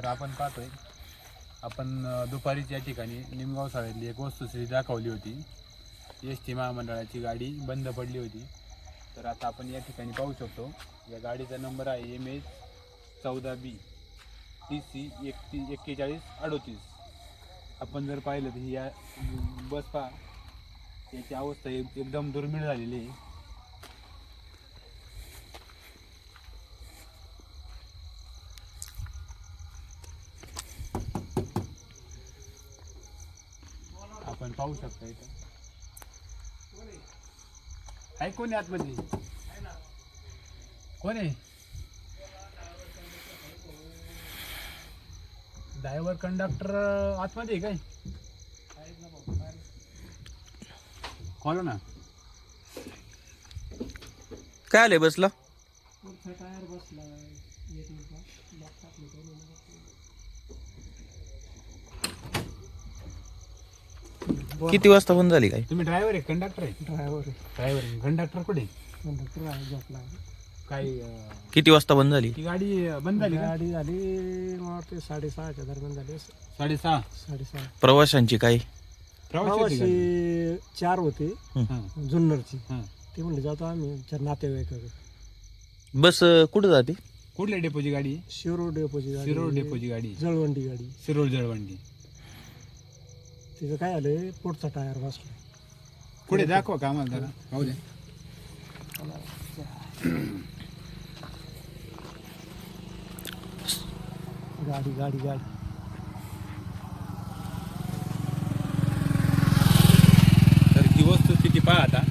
तर आपण पाहतोय. आपण दुपारी दुपारीच या ठिकाणी निमगाव शाळेतली एक वस्तुस्थिती दाखवली होती. एस टी महामंडळाची गाडी बंद पडली होती. तर आता आपण या ठिकाणी पाहू शकतो. या गाडीचा नंबर आहे एम एच चौदा बी. टी सी एकतीस एक्केचाळीस अडोतीस. आपण जर पाहिलं तर ही या बस पा याची अवस्था एक- एकदम दुर्मिळ झालेली आहे आपण पाहू शकता इथं. आहे कोणी आतमध्ये? कोण आहे? ड्रायव्हर कंडक्टर आतमध्ये आहे काय? खोला ना. काय आलंय बसला? किती वाजता बंद झाली काय? तुम्ही ड्रायव्हर आहे कंडक्टर आहे? ड्रायव्हर ड्रायव्हर कंडक्टर कुठे? कंडक्टर आहे झोपला काय अं, किती वाजता बंद झाली? ती गाडी अं, बंद झाली का? गाडी झाली मला वाटते साडेसहाच्या दरम्यान झाली असेल. साडेसहा? साडेसहा. प्रवाशांची काय? प्रवासी होती गाडी. प्रवासी चार होते हां, जुन्नरची. हां. ते म्हणले जातो आम्ही चार नातेवाईकाकडे. बस अं, कुठं जाते? कुठल्या डेपोची गाडी? शिरोड डेपोची गाडी. शिरोळ डेपोची गाडी. जळवंडी गाडी. शिरोळ जळवंडी. तिचं काय आलंय? पुढचा टायर बसला पुढे दाखवा का आम्हाला जरा? पाहू द्या गाडी गाडी गाडी. तर ही वस्तुस्थिती पहा आता.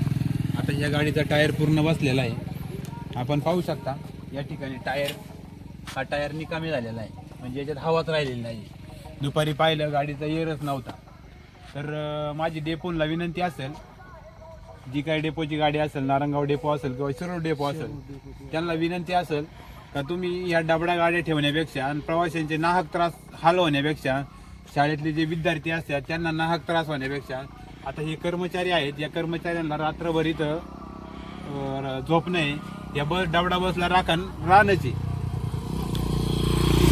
आता या गाडीचा टायर पूर्ण बसलेला आहे. आपण पाहू शकता या ठिकाणी टायर हा टायर निकामी झालेला आहे. म्हणजे याच्यात हवाच राहिलेली नाही. दुपारी पाहिलं गाडीचा एअरच नव्हता. तर माझी डेपोनला विनंती असेल जी काही डेपोची गाडी असेल नारंगाव डेपो असेल किंवा शिरोड डेपो असेल त्यांना विनंती असेल का तुम्ही या डबड्या गाड्या ठेवण्यापेक्षा आणि प्रवाशांचे नाहक त्रास हाल होण्यापेक्षा शाळेतले जे विद्यार्थी असतात त्यांना नाहक त्रास होण्यापेक्षा आता हे कर्मचारी आहेत या कर्मचाऱ्यांना रात्रभर इथं झोप नाही या बस डबडा बसला राखण राहण्याची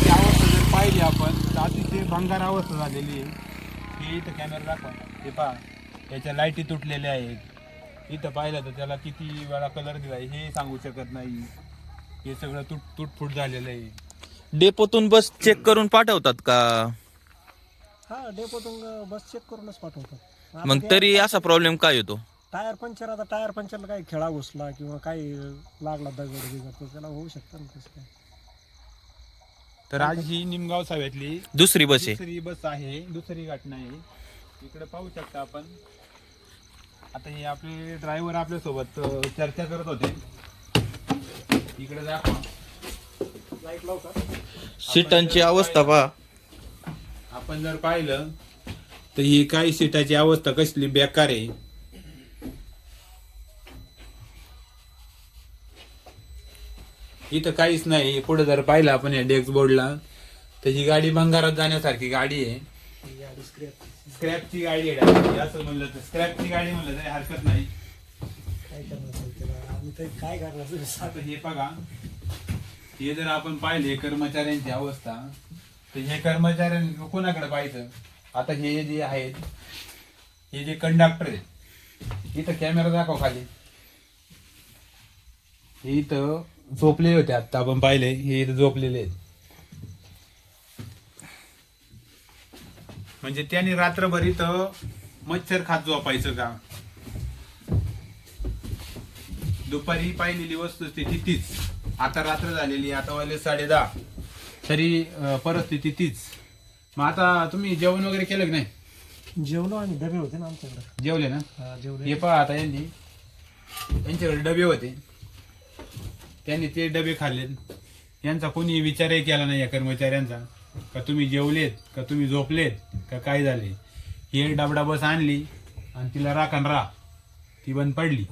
अवस्था जर पाहिली आपण तर अतिशय भंगार अवस्था झालेली आहे. हे इथं कॅमेरा दाखवा हे पहा याच्या लाईटी तुटलेल्या आहेत. इथं पाहिलं तर त्याला किती वेळा कलर दिलाय हे सांगू शकत नाही. हे सगळं तुट तुटफूट झालेलं आहे. डेपोतून बस चेक करून पाठवतात का? हा डेपोतून बस चेक करूनच पाठवतात. मग तरी असा प्रॉब्लेम काय येतो टायर पंक्चर आता टायर पंक्चरला काही खेळा घुसला किंवा काही लागला दगड बिगड त्याला होऊ शकतं ना तसं काय तर आज ही निमगाव साव्यातली दुसरी बस आहे. दुसरी बस आहे दुसरी घटना आहे. इकडे पाहू शकता आपण. आता हे आपले ड्रायव्हर आपल्यासोबत चर्चा करत होते. इकडे दाखवा लाइट लावू का? सीटांची अवस्था पहा. आपण जर पाहिलं तर ही काही सीटाची अवस्था कसली बेकार आहे. इथं काहीच नाही. पुढे जर पाहिलं आपण या डेस्क बोर्डला तर ही गाडी भंगारात जाण्यासारखी गाडी आहे. ही स्क्रॅपची गाडी आहे. असं म्हणलं तर स्क्रॅपची गाडी म्हणलं तरी हरकत नाही. काय करणार काय करणार हे बघा. हे जर आपण पाहिले कर्मचाऱ्यांची अवस्था तर हे कर्मचाऱ्यां कोणाकडे पाहायचं? आता हे जे आहेत हे जे कंडक्टर आहेत इथं कॅमेरा दाखव खाली. इथं झोपलेले होते आता आपण पाहिले हे इथं झोपलेले आहेत. म्हणजे त्यांनी रात्रभर इथं मच्छर खात झोपायचं का? दुपारी पाहिलेली वस्तुस्थिती तीच. आता रात्र झालेली आता वाजले साडे दहा. तरी परिस्थिती तीच. मग आता तुम्ही जेवण वगैरे केलं की नाही? जेवलो आम्ही डबे होते ना आमच्याकडे. जेवले ना? हा, जेवले. हे पहा आता यांनी. यांच्याकडे डबे होते. त्यांनी ते डबे खाल्ले यांचा कोणी विचारही केला नाही या कर्मचाऱ्यांचा. का तुम्ही जेवलेत का तुम्ही झोपलेत का काय झाले? ही डबडा बस आणली आणि तिला राखण राह. ती बंद पडली.